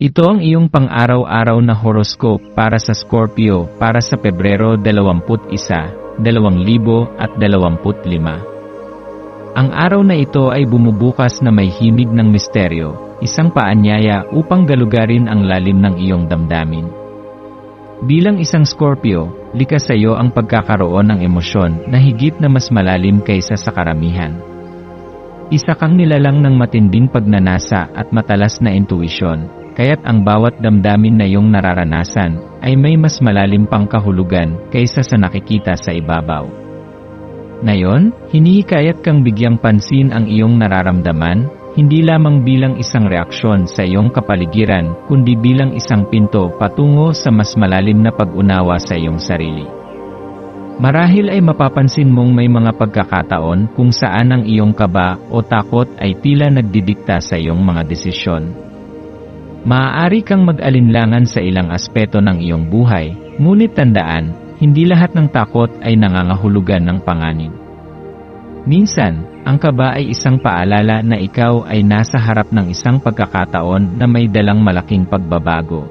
Ito ang iyong pang-araw-araw na horoscope para sa Scorpio para sa Pebrero 21, 2025. Ang araw na ito ay bumubukas na may himig ng misteryo, isang paanyaya upang galugarin ang lalim ng iyong damdamin. Bilang isang Scorpio, likas sa iyo ang pagkakaroon ng emosyon na higit na mas malalim kaysa sa karamihan. Isa kang nilalang ng matinding pagnanasa at matalas na intuisyon, kaya't ang bawat damdamin na iyong nararanasan ay may mas malalim pang kahulugan kaysa sa nakikita sa ibabaw. Ngayon, hinihikayat kang bigyang pansin ang iyong nararamdaman, hindi lamang bilang isang reaksyon sa iyong kapaligiran, kundi bilang isang pinto patungo sa mas malalim na pag-unawa sa iyong sarili. Marahil ay mapapansin mong may mga pagkakataon kung saan ang iyong kaba o takot ay tila nagdidikta sa iyong mga desisyon. Maaari kang mag-alinlangan sa ilang aspeto ng iyong buhay, ngunit tandaan, hindi lahat ng takot ay nangangahulugan ng panganib. Minsan, ang kaba ay isang paalala na ikaw ay nasa harap ng isang pagkakataon na may dalang malaking pagbabago.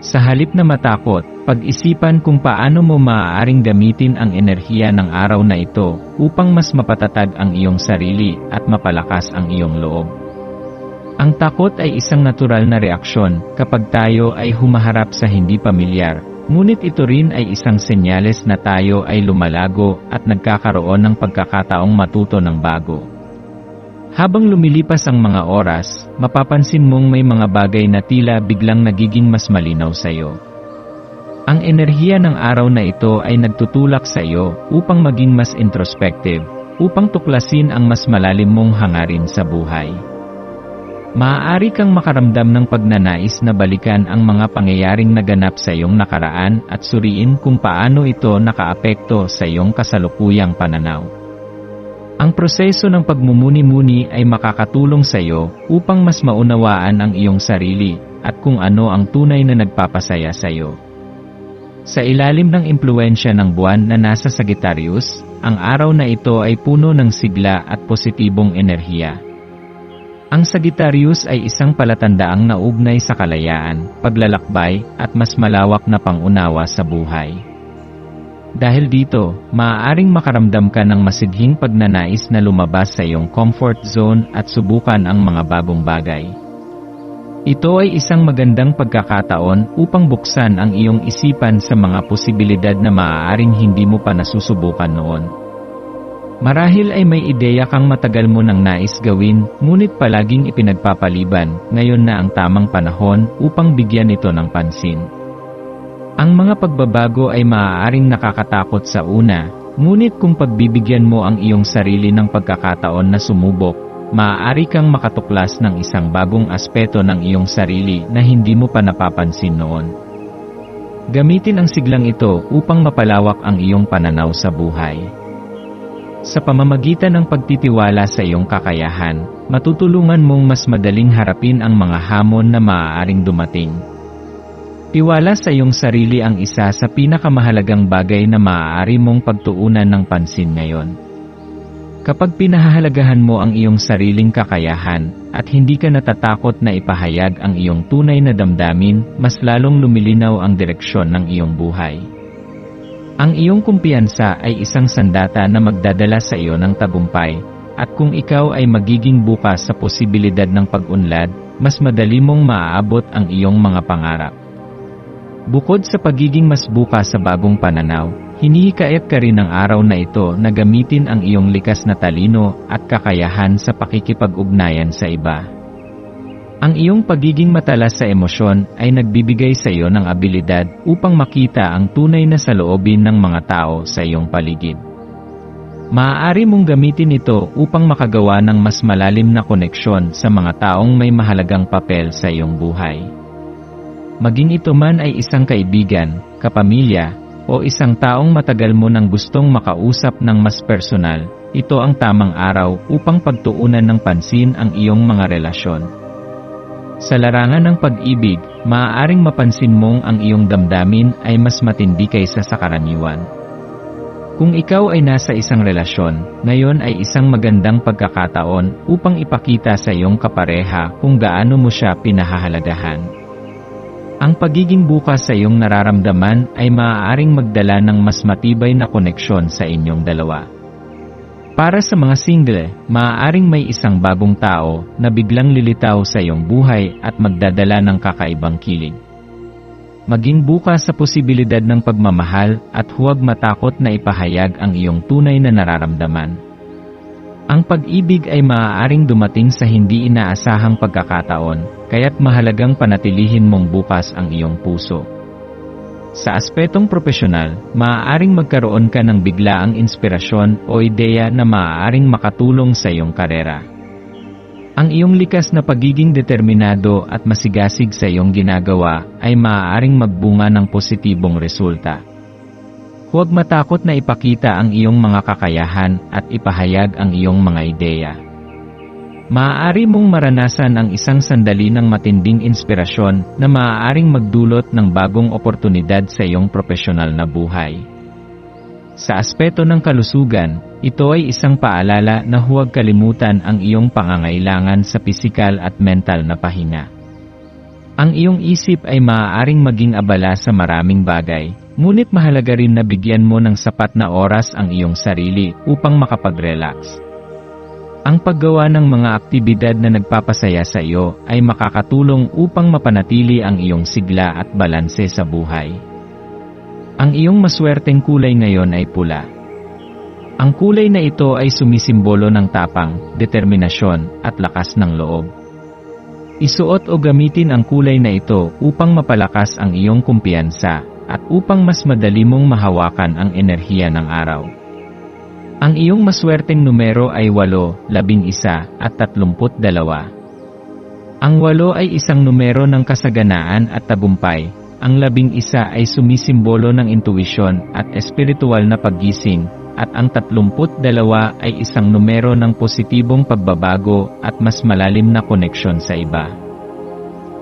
Sa halip na matakot, pag-isipan kung paano mo maaaring gamitin ang enerhiya ng araw na ito upang mas mapatatag ang iyong sarili at mapalakas ang iyong loob. Ang takot ay isang natural na reaksyon kapag tayo ay humaharap sa hindi pamilyar, ngunit ito rin ay isang senyales na tayo ay lumalago at nagkakaroon ng pagkakataong matuto ng bago. Habang lumilipas ang mga oras, mapapansin mong may mga bagay na tila biglang nagiging mas malinaw sa iyo. Ang enerhiya ng araw na ito ay nagtutulak sa iyo upang maging mas introspective, upang tuklasin ang mas malalim mong hangarin sa buhay. Maaari kang makaramdam ng pagnanais na balikan ang mga pangyayaring naganap sa iyong nakaraan at suriin kung paano ito nakaapekto sa iyong kasalukuyang pananaw. Ang proseso ng pagmumuni-muni ay makakatulong sa iyo upang mas maunawaan ang iyong sarili at kung ano ang tunay na nagpapasaya sa iyo. Sa ilalim ng impluensya ng buwan na nasa Sagittarius, ang araw na ito ay puno ng sigla at positibong enerhiya. Ang Sagittarius ay isang palatandaang naugnay sa kalayaan, paglalakbay, at mas malawak na pangunawa sa buhay. Dahil dito, maaaring makaramdam ka ng masidhing pagnanais na lumabas sa iyong comfort zone at subukan ang mga bagong bagay. Ito ay isang magandang pagkakataon upang buksan ang iyong isipan sa mga posibilidad na maaaring hindi mo pa nasusubukan noon. Marahil ay may ideya kang matagal mo nang nais gawin, ngunit palaging ipinagpapaliban, ngayon na ang tamang panahon upang bigyan ito ng pansin. Ang mga pagbabago ay maaaring nakakatakot sa una, ngunit kung pagbibigyan mo ang iyong sarili ng pagkakataon na sumubok, maaari kang makatuklas ng isang bagong aspeto ng iyong sarili na hindi mo pa napapansin noon. Gamitin ang siglang ito upang mapalawak ang iyong pananaw sa buhay. Sa pamamagitan ng pagtitiwala sa iyong kakayahan, matutulungan mong mas madaling harapin ang mga hamon na maaaring dumating. Tiwala sa iyong sarili ang isa sa pinakamahalagang bagay na maaari mong pagtuunan ng pansin ngayon. Kapag pinahahalagahan mo ang iyong sariling kakayahan, at hindi ka natatakot na ipahayag ang iyong tunay na damdamin, mas lalong lumilinaw ang direksyon ng iyong buhay. Ang iyong kumpiyansa ay isang sandata na magdadala sa iyo ng tagumpay, at kung ikaw ay magiging bukas sa posibilidad ng pag-unlad, mas madali mong maaabot ang iyong mga pangarap. Bukod sa pagiging mas bukas sa bagong pananaw, hinihikayat ka rin ng araw na ito na gamitin ang iyong likas na talino at kakayahan sa pakikipag-ugnayan sa iba. Ang iyong pagiging matalas sa emosyon ay nagbibigay sa iyo ng abilidad upang makita ang tunay na saloobin ng mga tao sa iyong paligid. Maaari mong gamitin ito upang makagawa ng mas malalim na koneksyon sa mga taong may mahalagang papel sa iyong buhay. Maging ito man ay isang kaibigan, kapamilya, o isang taong matagal mo nang gustong makausap ng mas personal, ito ang tamang araw upang pagtuunan ng pansin ang iyong mga relasyon. Sa larangan ng pag-ibig, maaaring mapansin mong ang iyong damdamin ay mas matindi kaysa sa karaniwan. Kung ikaw ay nasa isang relasyon, ngayon ay isang magandang pagkakataon upang ipakita sa iyong kapareha kung gaano mo siya pinahahalagahan. Ang pagiging bukas sa iyong nararamdaman ay maaaring magdala ng mas matibay na koneksyon sa inyong dalawa. Para sa mga single, maaaring may isang bagong tao na biglang lilitaw sa iyong buhay at magdadala ng kakaibang kilig. Maging bukas sa posibilidad ng pagmamahal at huwag matakot na ipahayag ang iyong tunay na nararamdaman. Ang pag-ibig ay maaaring dumating sa hindi inaasahang pagkakataon, kaya't mahalagang panatilihin mong bukas ang iyong puso. Sa aspetong propesyonal, maaaring magkaroon ka ng biglaang inspirasyon o ideya na maaaring makatulong sa iyong karera. Ang iyong likas na pagiging determinado at masigasig sa iyong ginagawa ay maaaring magbunga ng positibong resulta. Huwag matakot na ipakita ang iyong mga kakayahan at ipahayag ang iyong mga ideya. Maaari mong maranasan ang isang sandali ng matinding inspirasyon na maaaring magdulot ng bagong oportunidad sa iyong profesional na buhay. Sa aspeto ng kalusugan, ito ay isang paalala na huwag kalimutan ang iyong pangangailangan sa pisikal at mental na pahinga. Ang iyong isip ay maaaring maging abala sa maraming bagay, ngunit mahalaga rin na bigyan mo ng sapat na oras ang iyong sarili upang makapag-relax. Ang paggawa ng mga aktibidad na nagpapasaya sa iyo ay makakatulong upang mapanatili ang iyong sigla at balanse sa buhay. Ang iyong maswerteng kulay ngayon ay pula. Ang kulay na ito ay sumisimbolo ng tapang, determinasyon, at lakas ng loob. Isuot o gamitin ang kulay na ito upang mapalakas ang iyong kumpiyansa at upang mas madali mong mahawakan ang enerhiya ng araw. Ang iyong maswerteng numero ay 8, 11 at 32. Ang 8 ay isang numero ng kasaganaan at tagumpay ang labing isa ay sumisimbolo ng intuisyon at espiritual na paggising, at ang tatlumput dalawa ay isang numero ng positibong pagbabago at mas malalim na koneksyon sa iba.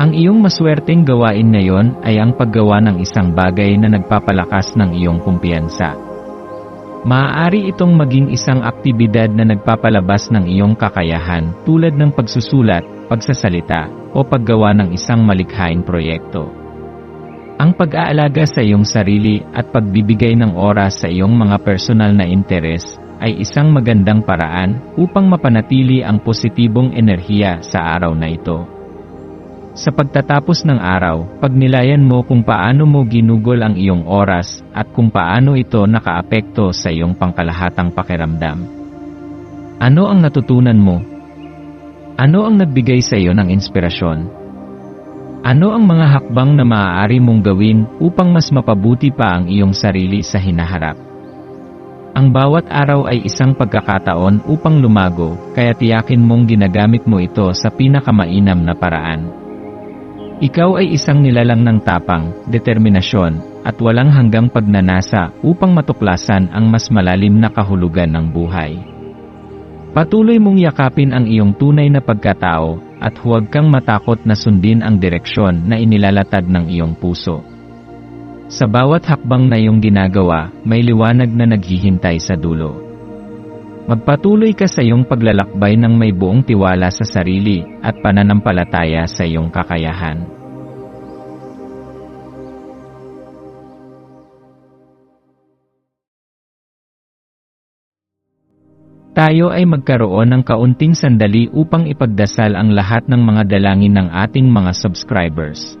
Ang iyong maswerteng gawain ngayon ay ang paggawa ng isang bagay na nagpapalakas ng iyong kumpiyansa. Maaari itong maging isang aktibidad na nagpapalabas ng iyong kakayahan tulad ng pagsusulat, pagsasalita, o paggawa ng isang malikhaing proyekto. Ang pag-aalaga sa iyong sarili at pagbibigay ng oras sa iyong mga personal na interes ay isang magandang paraan upang mapanatili ang positibong enerhiya sa araw na ito. Sa pagtatapos ng araw, pagnilayan mo kung paano mo ginugol ang iyong oras at kung paano ito nakaapekto sa iyong pangkalahatang pakiramdam. Ano ang natutunan mo? Ano ang nagbigay sa iyo ng inspirasyon? Ano ang mga hakbang na maaari mong gawin upang mas mapabuti pa ang iyong sarili sa hinaharap? Ang bawat araw ay isang pagkakataon upang lumago, kaya tiyakin mong ginagamit mo ito sa pinakamainam na paraan. Ikaw ay isang nilalang ng tapang, determinasyon, at walang hanggang pagnanasa upang matuklasan ang mas malalim na kahulugan ng buhay. Patuloy mong yakapin ang iyong tunay na pagkatao at huwag kang matakot na sundin ang direksyon na inilalatag ng iyong puso. Sa bawat hakbang na iyong ginagawa, may liwanag na naghihintay sa dulo. Magpatuloy ka sa iyong paglalakbay ng may buong tiwala sa sarili at pananampalataya sa iyong kakayahan. tayo ay magkaroon ng kaunting sandali upang ipagdasal ang lahat ng mga dalangin ng ating mga subscribers,